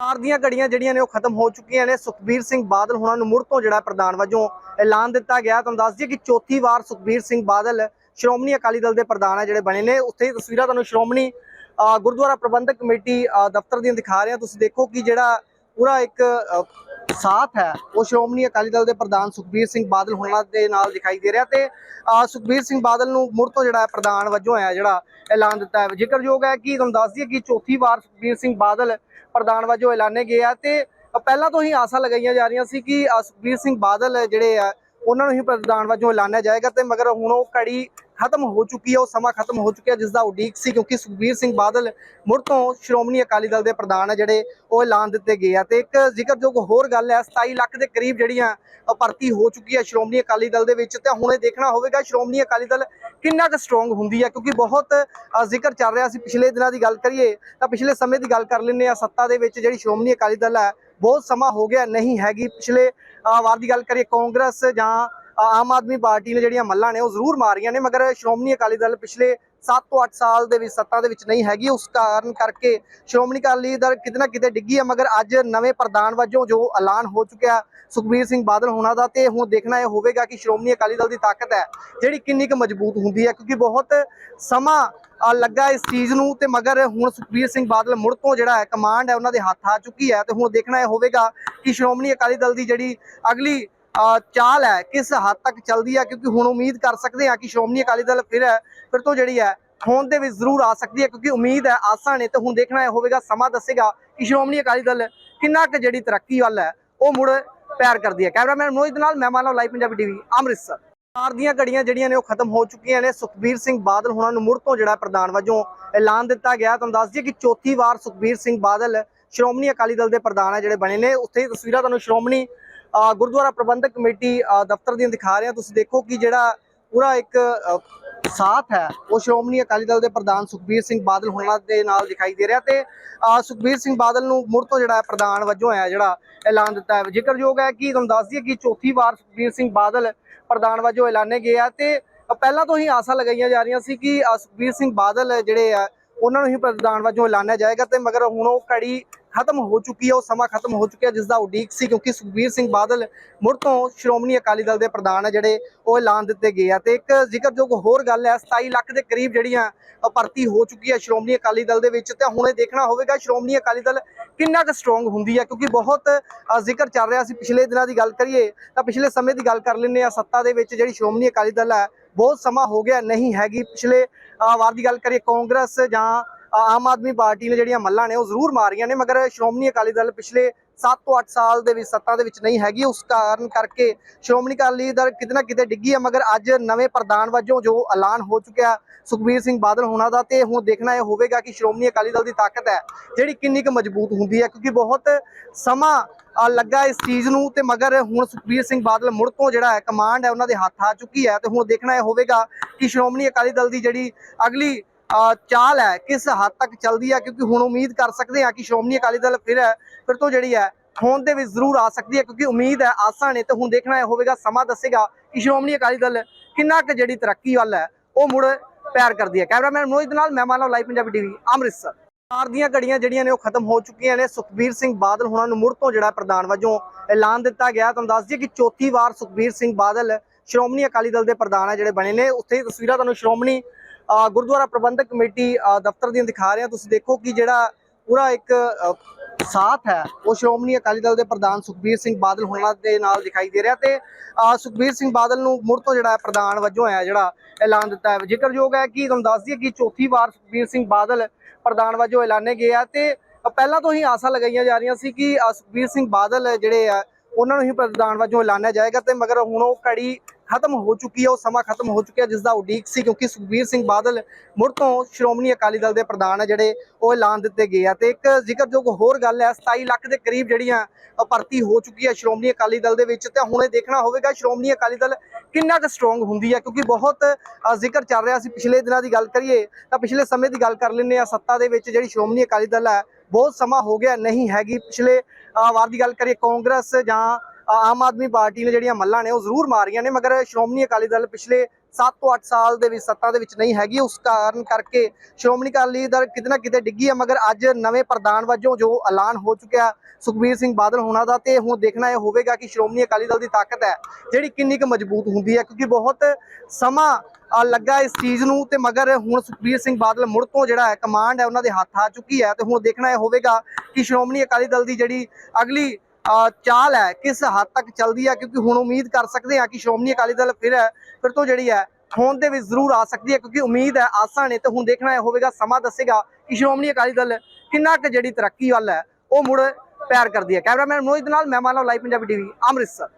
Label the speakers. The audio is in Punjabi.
Speaker 1: ਸਰਕਾਰ ਦੀਆਂ ਘੜੀਆਂ ਜਿਹੜੀਆਂ ਨੇ ਉਹ ਖਤਮ ਹੋ ਚੁੱਕੀਆਂ ਨੇ। ਸੁਖਬੀਰ ਸਿੰਘ ਬਾਦਲ ਹੁਣਾਂ ਨੂੰ ਮੁੜ ਤੋਂ ਜਿਹੜਾ ਪ੍ਰਧਾਨ ਵਜੋਂ ਐਲਾਨ ਦਿੱਤਾ ਗਿਆ। ਤੁਹਾਨੂੰ ਦੱਸ ਦਈਏ ਕਿ ਚੌਥੀ ਵਾਰ ਸੁਖਬੀਰ ਸਿੰਘ ਬਾਦਲ ਸ਼੍ਰੋਮਣੀ ਅਕਾਲੀ ਦਲ ਦੇ ਪ੍ਰਧਾਨ ਆ ਜਿਹੜੇ ਬਣੇ ਨੇ। ਉੱਥੇ ਤਸਵੀਰਾਂ ਤੁਹਾਨੂੰ ਸ਼੍ਰੋਮਣੀ ਅ, ਗੁਰਦੁਆਰਾ ਪ੍ਰਬੰਧਕ ਕਮੇਟੀ ਅ, ਦਫ਼ਤਰ ਦੀਆਂ ਦਿਖਾ ਰਹੇ। ਹਾਂ ਤੁਸੀਂ ਦੇਖੋ ਕਿ ਜਿਹੜਾ ਪੂਰਾ ਇੱਕ ਸਾਥ ਹੈ। ਉਹ ਸ਼੍ਰੋਮਣੀ ਅਕਾਲੀ ਦਲ ਦੇ ਪ੍ਰਧਾਨ ਸੁਖਬੀਰ ਸਿੰਘ ਬਾਦਲ ਹੁਣਾਂ ਦੇ ਨਾਲ ਦਿਖਾਈ ਦੇ ਰਿਹਾ ਤੇ ਸੁਖਬੀਰ ਸਿੰਘ ਬਾਦਲ ਨੂੰ ਮੁੜ ਤੋਂ ਜਿਹੜਾ ਪ੍ਰਧਾਨ ਵਜੋਂ ਹੈ ਜਿਹੜਾ ਐਲਾਨ ਦਿੱਤਾ ਹੈ। ਜ਼ਿਕਰਯੋਗ ਹੈ ਕਿ ਤੁਹਾਨੂੰ ਦੱਸ ਦਈਏ ਕਿ ਚੌਥੀ ਵਾਰ ਸੁਖਬੀਰ ਸਿੰਘ ਬਾਦਲ ਪ੍ਰਧਾਨ ਵਜੋਂ ਐਲਾਨੇ ਗਏ ਆ ਤੇ ਪਹਿਲਾਂ ਤੋਂ ਹੀ ਆਸਾਂ ਲਗਾਈਆਂ ਜਾ ਰਹੀਆਂ ਸੀ ਕਿ ਸੁਖਬੀਰ ਸਿੰਘ ਬਾਦਲ ਜਿਹੜੇ ਆ, ਉਹਨਾਂ ਨੂੰ ਹੀ ਪ੍ਰਧਾਨ ਵਜੋਂ ਐਲਾਨਿਆ ਜਾਏਗਾ ਤੇ ਮਗਰ ਹੁਣ ਉਹ ਕੜੀ ਖਤਮ ਹੋ ਚੁੱਕੀ ਹੈ, ਉਹ ਸਮਾਂ ਖਤਮ ਹੋ ਚੁੱਕਿਆ ਜਿਸ ਦਾ ਉਡੀਕ ਸੀ ਕਿਉਂਕਿ ਸੁਖਬੀਰ ਸਿੰਘ ਬਾਦਲ ਮੁੜ ਤੋਂ ਸ਼੍ਰੋਮਣੀ ਅਕਾਲੀ ਦਲ ਦੇ ਪ੍ਰਧਾਨ ਹੈ ਜਿਹੜੇ ਉਹ ਐਲਾਨ ਦਿੱਤੇ ਗਏ ਆ। ਤੇ ਇੱਕ ਜ਼ਿਕਰਯੋਗ ਹੋਰ ਗੱਲ ਹੈ 27 ਲੱਖ ਦੇ ਕਰੀਬ ਜਿਹੜੀਆਂ ਭਰਤੀ ਹੋ ਚੁੱਕੀ ਹੈ ਸ਼੍ਰੋਮਣੀ ਅਕਾਲੀ ਦਲ ਦੇ ਵਿੱਚ, ਤੇ ਹੁਣ ਇਹ ਦੇਖਣਾ ਹੋਵੇਗਾ ਸ਼੍ਰੋਮਣੀ ਅਕਾਲੀ ਦਲ ਕਿੰਨਾ ਕੁ ਸਟਰੋਂਗ ਹੁੰਦੀ ਹੈ, ਕਿਉਂਕਿ ਬਹੁਤ ਜ਼ਿਕਰ ਚੱਲ ਰਿਹਾ ਸੀ ਪਿਛਲੇ ਦਿਨਾਂ ਦੀ ਗੱਲ ਕਰੀਏ, ਤਾਂ ਪਿਛਲੇ ਸਮੇਂ ਦੀ ਗੱਲ ਕਰ ਲੈਂਦੇ ਆ ਸੱਤਾ ਦੇ ਵਿੱਚ ਜਿਹੜੀ ਸ਼੍ਰੋਮਣੀ ਅਕਾਲੀ ਦਲ ਹੈ, ਬਹੁਤ ਸਮਾਂ ਹੋ ਗਿਆ ਨਹੀਂ ਹੈਗੀ। ਪਿਛਲੇ ਵਾਰ ਦੀ ਗੱਲ ਕਰੀਏ, ਕਾਂਗਰਸ ਜਾਂ ਆਮ ਆਦਮੀ ਪਾਰਟੀ ਨੇ ਜਿਹੜੀਆਂ ਮੱਲਾਂ ਨੇ ਉਹ ਜ਼ਰੂਰ ਮਾਰੀਆਂ ਨੇ, ਮਗਰ ਸ਼੍ਰੋਮਣੀ ਅਕਾਲੀ ਦਲ ਪਿਛਲੇ 7 ਤੋਂ 8 ਸਾਲ ਦੇ ਵਿੱਚ ਸੱਤਾ ਦੇ ਵਿੱਚ ਨਹੀਂ ਹੈਗੀ। ਉਸ ਕਾਰਨ ਕਰਕੇ ਸ਼੍ਰੋਮਣੀ ਅਕਾਲੀ ਦਲ ਕਿਤੇ ਨਾ ਕਿਤੇ ਡਿੱਗੀ ਹੈ ਮਗਰ ਅੱਜ ਨਵੇਂ ਪ੍ਰਧਾਨ ਵਜੋਂ ਜੋ ਐਲਾਨ ਹੋ ਚੁੱਕਿਆ ਸੁਖਬੀਰ ਸਿੰਘ ਬਾਦਲ ਹੋਣਾ ਦਾ, ਤੇ ਹੁਣ ਦੇਖਣਾ ਇਹ ਹੋਵੇਗਾ ਕਿ ਸ਼੍ਰੋਮਣੀ ਅਕਾਲੀ ਦਲ ਦੀ ਤਾਕਤ ਹੈ, ਜਿਹੜੀ ਕਿੰਨੀ ਕੁ ਮਜ਼ਬੂਤ ਹੁੰਦੀ ਹੈ, ਕਿਉਂਕਿ ਬਹੁਤ ਸਮਾਂ ਲੱਗਾ ਇਸ ਚੀਜ਼ ਨੂੰ, ਤੇ ਮਗਰ ਹੁਣ ਸੁਖਬੀਰ ਸਿੰਘ ਬਾਦਲ ਮੁੜ ਤੋਂ ਜਿਹੜਾ ਹੈ, ਕਮਾਂਡ ਹੈ, ਉਹਨਾਂ ਦੇ ਹੱਥ ਆ ਚੁੱਕੀ ਹੈ, ਤੇ ਹੁਣ ਦੇਖਣਾ ਇਹ ਹੋਵੇਗਾ ਕਿ ਸ਼੍ਰੋਮਣੀ ਅਕਾਲੀ ਦਲ ਦੀ ਜਿਹੜੀ ਅਗਲੀ ਚਾਲ ਹੈ, ਕਿਸ ਹੱਦ ਤੱਕ ਚੱਲਦੀ ਹੈ, ਕਿਉਂਕਿ ਹੁਣ ਉਮੀਦ ਕਰ ਸਕਦੇ ਹਾਂ ਕਿ ਸ਼੍ਰੋਮਣੀ ਅਕਾਲੀ ਦਲ ਫਿਰ ਫਿਰ ਤੋਂ ਜਿਹੜੀ ਹੈ ਹੋਂਦ ਦੇ ਵਿੱਚ ਜ਼ਰੂਰ ਆ ਸਕਦੀ ਹੈ, ਕਿਉਂਕਿ ਉਮੀਦ ਹੈ, ਆਸਾਂ ਨੇ, ਤੇ ਹੁਣ ਦੇਖਣਾ ਇਹ ਹੋਵੇਗਾ, ਸਮਾਂ ਦੱਸੇਗਾ ਕਿ ਸ਼੍ਰੋਮਣੀ ਅਕਾਲੀ ਦਲ ਕਿੰਨਾ ਕੁ ਜਿਹੜੀ ਤਰੱਕੀ ਵੱਲ ਹੈ, ਉਹ ਮੁੜ ਪੈਰ ਕਰਦੀ ਹੈ। ਕੈਮਰਾਮੈਨ ਮਨੋਜ ਦੇ ਨਾਲ ਮਹਿਮਾਨ ਮਾਨਵ, ਲਾਈਵ ਪੰਜਾਬੀ ਟੀਵੀ, ਅੰਮ੍ਰਿਤਸਰ। ਸਰਕਾਰ ਦੀਆਂ ਘੜੀਆਂ ਜਿਹੜੀਆਂ ਨੇ, ਉਹ ਖਤਮ ਹੋ ਚੁੱਕੀਆਂ ਨੇ। ਸੁਖਬੀਰ ਸਿੰਘ ਬਾਦਲ ਹੁਣਾਂ ਨੂੰ ਮੁੜ ਤੋਂ ਜਿਹੜਾ ਪ੍ਰਧਾਨ ਵਜੋਂ ਐਲਾਨ ਦਿੱਤਾ ਗਿਆ। ਤੁਹਾਨੂੰ ਦੱਸ ਦਈਏ ਕਿ ਚੌਥੀ ਵਾਰ ਸੁਖਬੀਰ ਸਿੰਘ ਬਾਦਲ ਸ਼੍ਰੋਮਣੀ ਅਕਾਲੀ ਦਲ ਦੇ ਪ੍ਰਧਾਨ ਹੈ, ਜਿਹੜੇ ਬਣੇ ਨੇ। ਉੱਥੇ ਤਸਵੀਰਾਂ ਤੁਹਾਨੂੰ ਸ਼੍ਰੋਮਣੀ ਗੁਰਦੁਆਰਾ ਪ੍ਰਬੰਧਕ ਕਮੇਟੀ ਦਫ਼ਤਰ ਦੀਆਂ ਦਿਖਾ ਰਹੇ ਹਾਂ। ਤੁਸੀਂ ਦੇਖੋ ਕਿ ਜਿਹੜਾ ਪੂਰਾ ਇੱਕ ਸਾਥ ਹੈ, ਉਹ ਸ਼੍ਰੋਮਣੀ ਅਕਾਲੀ ਦਲ ਦੇ ਪ੍ਰਧਾਨ ਸੁਖਬੀਰ ਸਿੰਘ ਬਾਦਲ ਹੁਣਾਂ ਦੇ ਨਾਲ ਦਿਖਾਈ ਦੇ ਰਿਹਾ ਤੇ ਸੁਖਬੀਰ ਸਿੰਘ ਬਾਦਲ ਨੂੰ ਮੁੜ ਤੋਂ ਜਿਹੜਾ ਪ੍ਰਧਾਨ ਵਜੋਂ ਹੈ, ਜਿਹੜਾ ਐਲਾਨ ਦਿੱਤਾ ਹੈ। ਜ਼ਿਕਰਯੋਗ ਹੈ ਕਿ ਤੁਹਾਨੂੰ ਦੱਸ ਦਈਏ ਕਿ ਚੌਥੀ ਵਾਰ ਸੁਖਬੀਰ ਸਿੰਘ ਬਾਦਲ ਪ੍ਰਧਾਨ ਵਜੋਂ ਐਲਾਨੇ ਗਏ ਆ ਤੇ ਪਹਿਲਾਂ ਤੋਂ ਹੀ ਆਸਾਂ ਲਗਾਈਆਂ ਜਾ ਰਹੀਆਂ ਸੀ ਕਿ ਸੁਖਬੀਰ ਸਿੰਘ ਬਾਦਲ ਜਿਹੜੇ ਆ, ਉਹਨਾਂ ਨੂੰ ਹੀ ਪ੍ਰਧਾਨ ਵਜੋਂ ਐਲਾਨਿਆ ਜਾਏਗਾ ਤੇ ਮਗਰ ਹੁਣ ਉਹ ਕੜੀ ਖਤਮ ਹੋ ਚੁੱਕੀ ਹੈ, ਉਹ ਸਮਾਂ ਖਤਮ ਹੋ ਚੁੱਕਿਆ ਜਿਸ ਦਾ ਉਡੀਕ ਸੀ ਕਿਉਂਕਿ ਸੁਖਬੀਰ ਸਿੰਘ ਬਾਦਲ ਮੁੜ ਤੋਂ ਸ਼੍ਰੋਮਣੀ ਅਕਾਲੀ ਦਲ ਦੇ ਪ੍ਰਧਾਨ ਹੈ ਜਿਹੜੇ ਉਹ ਐਲਾਨ ਦਿੱਤੇ ਗਏ ਆ। ਤੇ ਇੱਕ ਜ਼ਿਕਰਯੋਗ ਹੋਰ ਗੱਲ ਹੈ 27 ਲੱਖ ਦੇ ਕਰੀਬ ਜਿਹੜੀਆਂ ਭਰਤੀ ਹੋ ਚੁੱਕੀ ਹੈ ਸ਼੍ਰੋਮਣੀ ਅਕਾਲੀ ਦਲ ਦੇ ਵਿੱਚ, ਤੇ ਹੁਣ ਇਹ ਦੇਖਣਾ ਹੋਵੇਗਾ ਸ਼੍ਰੋਮਣੀ ਅਕਾਲੀ ਦਲ ਕਿੰਨਾ ਕੁ ਸਟਰੋਂਗ ਹੁੰਦੀ ਹੈ, ਕਿਉਂਕਿ ਬਹੁਤ ਜ਼ਿਕਰ ਚੱਲ ਰਿਹਾ ਸੀ ਪਿਛਲੇ ਦਿਨਾਂ ਦੀ ਗੱਲ ਕਰੀਏ, ਤਾਂ ਪਿਛਲੇ ਸਮੇਂ ਦੀ ਗੱਲ ਕਰ ਲੈਂਦੇ ਆ ਸੱਤਾ ਦੇ ਵਿੱਚ ਜਿਹੜੀ ਸ਼੍ਰੋਮਣੀ ਅਕਾਲੀ ਦਲ ਹੈ, ਬਹੁਤ ਸਮਾਂ ਹੋ ਗਿਆ, ਨਹੀਂ ਹੈਗੀ। ਪਿਛਲੇ ਵਾਰ ਦੀ ਗੱਲ ਕਰੀਏ, ਕਾਂਗਰਸ ਜਾਂ ਆਮ ਆਦਮੀ ਪਾਰਟੀ ਨੇ ਜਿਹੜੀਆਂ ਮੱਲਾਂ ਨੇ ਉਹ ਜ਼ਰੂਰ ਮਾਰੀਆਂ ਨੇ, ਮਗਰ ਸ਼੍ਰੋਮਣੀ ਅਕਾਲੀ ਦਲ ਪਿਛਲੇ 7 ਤੋਂ 8 ਸਾਲ ਦੇ ਵਿੱਚ ਸੱਤਾ ਦੇ ਵਿੱਚ ਨਹੀਂ ਹੈਗੀ। ਉਸ ਕਾਰਨ ਕਰਕੇ ਸ਼੍ਰੋਮਣੀ ਅਕਾਲੀ ਦਲ ਕਿਤੇ ਨਾ ਕਿਤੇ ਡਿੱਗੀ ਹੈ, ਮਗਰ ਅੱਜ ਨਵੇਂ ਪ੍ਰਧਾਨ ਵਜੋਂ ਜੋ ਐਲਾਨ ਹੋ ਚੁੱਕਿਆ ਸੁਖਬੀਰ ਸਿੰਘ ਬਾਦਲ ਹੋਣਾ ਦਾ, ਤੇ ਹੁਣ ਦੇਖਣਾ ਇਹ ਹੋਵੇਗਾ ਕਿ ਸ਼੍ਰੋਮਣੀ ਅਕਾਲੀ ਦਲ ਦੀ ਤਾਕਤ ਹੈ, ਜਿਹੜੀ ਕਿੰਨੀ ਕੁ ਮਜ਼ਬੂਤ ਹੁੰਦੀ ਹੈ, ਕਿਉਂਕਿ ਬਹੁਤ ਸਮਾਂ ਲੱਗਾ ਇਸ ਚੀਜ਼ ਨੂੰ, ਤੇ ਮਗਰ ਹੁਣ ਸੁਖਬੀਰ ਸਿੰਘ ਬਾਦਲ ਮੁੜ ਤੋਂ ਜਿਹੜਾ ਹੈ, ਕਮਾਂਡ ਹੈ, ਉਹਨਾਂ ਦੇ ਹੱਥ ਆ ਚੁੱਕੀ ਹੈ, ਤੇ ਹੁਣ ਦੇਖਣਾ ਇਹ ਹੋਵੇਗਾ ਕਿ ਸ਼੍ਰੋਮਣੀ ਅਕਾਲੀ ਦਲ ਦੀ ਜਿਹੜੀ ਅਗਲੀ ਚਾਲ ਹੈ, ਕਿਸ ਹੱਦ ਤੱਕ ਚੱਲਦੀ ਹੈ ਕਿਉਂਕਿ ਹੁਣ ਉਮੀਦ ਕਰ ਸਕਦੇ ਹਾਂ ਕਿ ਸ਼੍ਰੋਮਣੀ ਅਕਾਲੀ ਦਲ ਫਿਰ ਫਿਰ ਤੋਂ ਜਿਹੜੀ ਹੈ ਹੋਂਦ ਦੇ ਵਿੱਚ ਜ਼ਰੂਰ ਆ ਸਕਦੀ ਹੈ, ਕਿਉਂਕਿ ਉਮੀਦ ਹੈ, ਆਸਾਂ ਨੇ ਤੇ ਹੁਣ ਦੇਖਣਾ ਹੋਵੇਗਾ, ਸਮਾਂ ਦੱਸੇਗਾ ਕਿ ਸ਼੍ਰੋਮਣੀ ਅਕਾਲੀ ਦਲ ਕਿੰਨਾ ਕੁ ਜਿਹੜੀ ਤਰੱਕੀ ਵੱਲ ਹੈ, ਉਹ ਮੁੜ ਪਿਆਰ ਕਰਦੀ ਹੈ। ਕੈਮਰਾਮੈਨ ਮਨੋਜ ਦੇ ਨਾਲ ਮੈਂ ਮਾਨਵ, ਲਾਈਵ ਪੰਜਾਬੀ ਟੀਵੀ, ਅੰਮ੍ਰਿਤਸਰ। ਸਰਕਾਰ ਦੀਆਂ ਘੜੀਆਂ ਜਿਹੜੀਆਂ ਨੇ, ਉਹ ਖਤਮ ਹੋ ਚੁੱਕੀਆਂ ਨੇ। ਸੁਖਬੀਰ ਸਿੰਘ ਬਾਦਲ ਹੁਣਾਂ ਨੂੰ ਮੁੜ ਤੋਂ ਜਿਹੜਾ ਪ੍ਰਧਾਨ ਵਜੋਂ ਐਲਾਨ ਦਿੱਤਾ ਗਿਆ। ਤੁਹਾਨੂੰ ਦੱਸ ਦਈਏ ਕਿ ਚੌਥੀ ਵਾਰ ਸੁਖਬੀਰ ਸਿੰਘ ਬਾਦਲ ਸ਼੍ਰੋਮਣੀ ਅਕਾਲੀ ਦਲ ਦੇ ਪ੍ਰਧਾਨ ਹੈ, ਜਿਹੜੇ ਬਣੇ ਨੇ। ਉੱਥੇ ਤਸਵੀਰਾਂ ਤੁਹਾਨੂੰ ਸ਼੍ਰੋਮਣੀ ਗੁਰਦੁਆਰਾ ਪ੍ਰਬੰਧਕ ਕਮੇਟੀ ਦਫ਼ਤਰ ਦੀਆਂ ਦਿਖਾ ਰਿਹਾ ਤੁਸੀਂ ਦੇਖੋ ਕਿ ਜਿਹੜਾ ਪੂਰਾ ਇੱਕ ਸਾਥ ਹੈ, ਉਹ ਸ਼੍ਰੋਮਣੀ ਅਕਾਲੀ ਦਲ ਦੇ ਪ੍ਰਧਾਨ ਸੁਖਬੀਰ ਸਿੰਘ ਬਾਦਲ ਹੋਣਾ ਦੇ ਨਾਲ ਦਿਖਾਈ ਦੇ ਰਿਹਾ ਤੇ ਸੁਖਬੀਰ ਸਿੰਘ ਬਾਦਲ ਨੂੰ ਮੁੜ ਤੋਂ ਜਿਹੜਾ ਪ੍ਰਧਾਨ ਵਜੋਂ ਹੈ ਜਿਹੜਾ ਐਲਾਨ ਦਿੱਤਾ ਹੈ। ਜ਼ਿਕਰਯੋਗ ਹੈ ਕਿ ਤੁਹਾਨੂੰ ਦੱਸ ਦਈਏ ਕਿ ਚੌਥੀ ਵਾਰ ਸੁਖਬੀਰ ਸਿੰਘ ਬਾਦਲ ਪ੍ਰਧਾਨ ਵਜੋਂ ਐਲਾਨੇ ਗਏ ਆ ਤੇ ਪਹਿਲਾਂ ਤੋਂ ਹੀ ਆਸਾਂ ਲਗਾਈਆਂ ਜਾ ਰਹੀਆਂ ਸੀ ਕਿ ਸੁਖਬੀਰ ਸਿੰਘ ਬਾਦਲ ਜਿਹੜੇ ਆ, ਉਹਨਾਂ ਨੂੰ ਹੀ ਪ੍ਰਧਾਨ ਵਜੋਂ ਐਲਾਨਿਆ ਜਾਏਗਾ ਤੇ ਮਗਰ ਹੁਣ ਉਹ ਕੜੀ ਖਤਮ ਹੋ ਚੁੱਕੀ ਹੈ, ਉਹ ਸਮਾਂ ਖਤਮ ਹੋ ਚੁੱਕਿਆ ਜਿਸ ਦਾ ਉਡੀਕ ਸੀ ਕਿਉਂਕਿ ਸੁਖਬੀਰ ਸਿੰਘ ਬਾਦਲ ਮੁੜ ਤੋਂ ਸ਼੍ਰੋਮਣੀ ਅਕਾਲੀ ਦਲ ਦੇ ਪ੍ਰਧਾਨ ਹੈ ਜਿਹੜੇ ਉਹ ਐਲਾਨ ਦਿੱਤੇ ਗਏ ਆ। ਤੇ ਇੱਕ ਜ਼ਿਕਰਯੋਗ ਹੋਰ ਗੱਲ ਹੈ 27 ਲੱਖ ਦੇ ਕਰੀਬ ਜਿਹੜੀਆਂ ਭਰਤੀ ਹੋ ਚੁੱਕੀ ਹੈ ਸ਼੍ਰੋਮਣੀ ਅਕਾਲੀ ਦਲ ਦੇ ਵਿੱਚ, ਤੇ ਹੁਣ ਇਹ ਦੇਖਣਾ ਹੋਵੇਗਾ ਸ਼੍ਰੋਮਣੀ ਅਕਾਲੀ ਦਲ ਕਿੰਨਾ ਕੁ ਸਟਰੋਂਗ ਹੁੰਦੀ ਹੈ, ਕਿਉਂਕਿ ਬਹੁਤ ਜ਼ਿਕਰ ਚੱਲ ਰਿਹਾ ਸੀ ਪਿਛਲੇ ਦਿਨਾਂ ਦੀ ਗੱਲ ਕਰੀਏ, ਤਾਂ ਪਿਛਲੇ ਸਮੇਂ ਦੀ ਗੱਲ ਕਰ ਲੈਂਦੇ ਆ ਸੱਤਾ ਦੇ ਵਿੱਚ ਜਿਹੜੀ ਸ਼੍ਰੋਮਣੀ ਅਕਾਲੀ ਦਲ ਹੈ, ਬਹੁਤ ਸਮਾਂ ਹੋ ਗਿਆ, ਨਹੀਂ ਹੈਗੀ। ਪਿਛਲੇ ਵਾਰ ਦੀ ਗੱਲ ਕਰੀਏ, ਕਾਂਗਰਸ ਜਾਂ ਆਮ ਆਦਮੀ ਪਾਰਟੀ ਨੇ ਜਿਹੜੀਆਂ ਮੱਲਾਂ ਨੇ ਉਹ ਜ਼ਰੂਰ ਮਾਰੀਆਂ ਨੇ, ਮਗਰ ਸ਼੍ਰੋਮਣੀ ਅਕਾਲੀ ਦਲ ਪਿਛਲੇ 7 ਤੋਂ 8 ਸਾਲ ਦੇ ਵਿੱਚ ਸੱਤਾ ਦੇ ਵਿੱਚ ਨਹੀਂ ਹੈਗੀ। ਉਸ ਕਾਰਨ ਕਰਕੇ ਸ਼੍ਰੋਮਣੀ ਅਕਾਲੀ ਦਲ ਕਿਤੇ ਨਾ ਕਿਤੇ ਡਿੱਗੀ ਹੈ ਮਗਰ ਅੱਜ ਨਵੇਂ ਪ੍ਰਧਾਨ ਵਜੋਂ ਜੋ ਐਲਾਨ ਹੋ ਚੁੱਕਿਆ ਸੁਖਬੀਰ ਸਿੰਘ ਬਾਦਲ ਹੋਣਾ ਦਾ, ਤੇ ਹੁਣ ਦੇਖਣਾ ਇਹ ਹੋਵੇਗਾ ਕਿ ਸ਼੍ਰੋਮਣੀ ਅਕਾਲੀ ਦਲ ਦੀ ਤਾਕਤ ਹੈ, ਜਿਹੜੀ ਕਿੰਨੀ ਕੁ ਮਜ਼ਬੂਤ ਹੁੰਦੀ ਹੈ, ਕਿਉਂਕਿ ਬਹੁਤ ਸਮਾਂ ਲੱਗਾ ਇਸ ਚੀਜ਼ ਨੂੰ, ਤੇ ਮਗਰ ਹੁਣ ਸੁਖਬੀਰ ਸਿੰਘ ਬਾਦਲ ਮੁੜ ਤੋਂ ਜਿਹੜਾ ਹੈ, ਕਮਾਂਡ ਹੈ, ਉਹਨਾਂ ਦੇ ਹੱਥ ਆ ਚੁੱਕੀ ਹੈ, ਤੇ ਹੁਣ ਦੇਖਣਾ ਇਹ ਹੋਵੇਗਾ ਕਿ ਸ਼੍ਰੋਮਣੀ ਅਕਾਲੀ ਦਲ ਦੀ ਜਿਹੜੀ ਅਗਲੀ ਚਾਲ ਹੈ, ਕਿਸ ਹੱਦ ਤੱਕ ਚੱਲਦੀ ਹੈ, ਕਿਉਂਕਿ ਹੁਣ ਉਮੀਦ ਕਰ ਸਕਦੇ ਹਾਂ ਕਿ ਸ਼੍ਰੋਮਣੀ ਅਕਾਲੀ ਦਲ ਫਿਰ ਫਿਰ ਤੋਂ ਜਿਹੜੀ ਹੈ ਹੋਂਦ ਦੇ ਵਿੱਚ ਜ਼ਰੂਰ ਆ ਸਕਦੀ ਹੈ, ਕਿਉਂਕਿ ਉਮੀਦ ਹੈ, ਆਸਾਂ ਨੇ ਤੇ ਹੁਣ ਦੇਖਣਾ ਇਹ ਹੋਵੇਗਾ, ਸਮਾਂ ਦੱਸੇਗਾ ਕਿ ਸ਼੍ਰੋਮਣੀ ਅਕਾਲੀ ਦਲ ਕਿੰਨਾ ਕੁ ਜਿਹੜੀ ਤਰੱਕੀ ਵੱਲ ਹੈ, ਉਹ ਮੁੜ ਪੈਰ ਕਰਦੀ ਹੈ। ਕੈਮਰਾਮੈਨ ਮਨੋਜ ਦੇ ਨਾਲ, ਮੈਂ ਲਾਈਵ, ਪੰਜਾਬੀ ਟੀਵੀ, ਅੰਮ੍ਰਿਤਸਰ।